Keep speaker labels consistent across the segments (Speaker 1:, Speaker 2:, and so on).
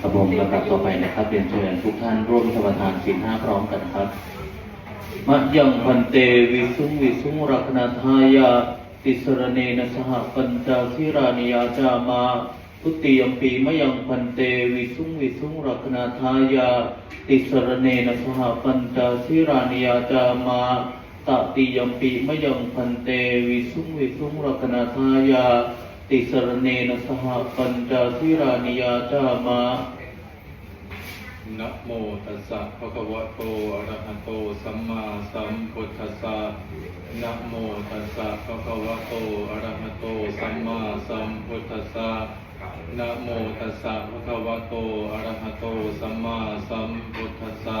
Speaker 1: ครับผมลำดับต่อไปนะครับเรียนเชิญทุกท่านร่วมสมาทานศีลห้าพร้อมกันครับมะยังพันเตวิสุงวิสุงรักนาทายาติสรเนนะสหปัญจสิรานิยาจามาทุติยมปีมะยังพันเตวิสุงวิสุงรักนาทายาติสรเนนะสหปัญจสิรานิยาจามา ตติยมปีมะยังพันเตวิสุงวิสุงรักนาทายา ติสรเนนสหปัญจสิรานิยาจามา
Speaker 2: นะโมตัสสะภะคะวะโตอะระหะโตสัมมาสัมพุทธัสสะนะโมตัสสะภะคะวะโตอะระหะโตสัมมาสัมพุทธัสสะนะโมตัสสะภะคะวะโตอะระหะโตสัมมาสัมพุทธัสสะ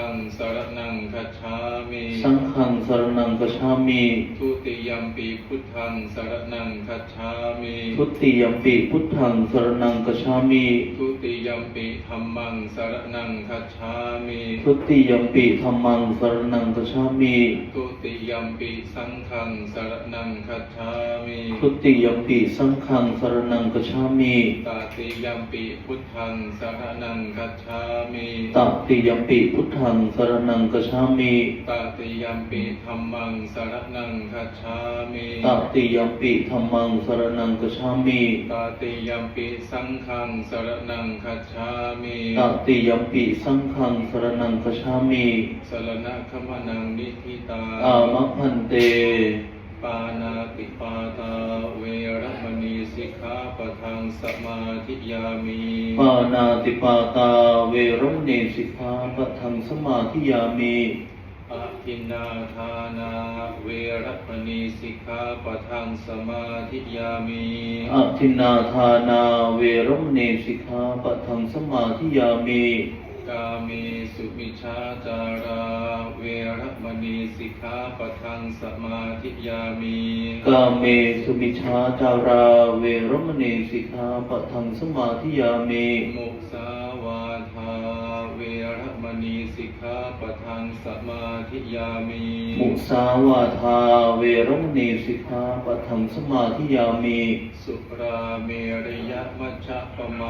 Speaker 2: ั งสรณังคัจฉามิ
Speaker 1: สังฆังสรณังกัจฉามิ
Speaker 2: ทุติยมปีพุทธังสรณังคัจฉามิ
Speaker 1: ทุติยมปิพุทธังสรณังกัจฉามิ
Speaker 2: ทุติยมปีธรรมังสรณังคัจฉามิ
Speaker 1: ทุติยมปิธัมมังสรณังกัจฉามิ
Speaker 2: ทุติยมปีสังฆังสรณังคัจฉามิ
Speaker 1: ทุติยมปิสังฆังสรณังกัจฉามิ
Speaker 2: ตติยมปีพุทธังสรณังคัจฉามิ
Speaker 1: ตติยมปิพุทธังสรณังกัจฉามิ
Speaker 2: ตติยมปีธรรมังสรณังคัจฉามิ
Speaker 1: ตติยมปิธัมมังสรณังกัจฉามิ
Speaker 2: ตติยมปีสังฆังสรณังคัจฉามิ
Speaker 1: ตติยมปิสังฆังสรณังกัจฉามิ
Speaker 2: สรณะขมนังนิธิตา
Speaker 1: อามะพันเต
Speaker 2: กขาปะทังสมาธิยามิ
Speaker 1: ปานาติปาตาเวรมณีสิกขาปะทังสมาธิยามิ
Speaker 2: อะทินนาทานาเวรมณีสิกขาปะทังสมาธิยามิ
Speaker 1: อะทินนาทานาเวรมณีสิกขาปะทังสมาธิยามิ
Speaker 2: กาเมสุมิชาจาราเวรมณีสิกขาปะทังสมาธิยามิ
Speaker 1: กาเมสุมิชาจาราเวรมณีสิกขาปะทังสมาธิยามิ
Speaker 2: มุสาวาทาเวรมณีสิกขาปะทังสมาธิยามิ
Speaker 1: มุสาวาทาเวรมณีสิกขาปะทังสมาธิยามิ
Speaker 2: สุราเมรยมัชฌะปมา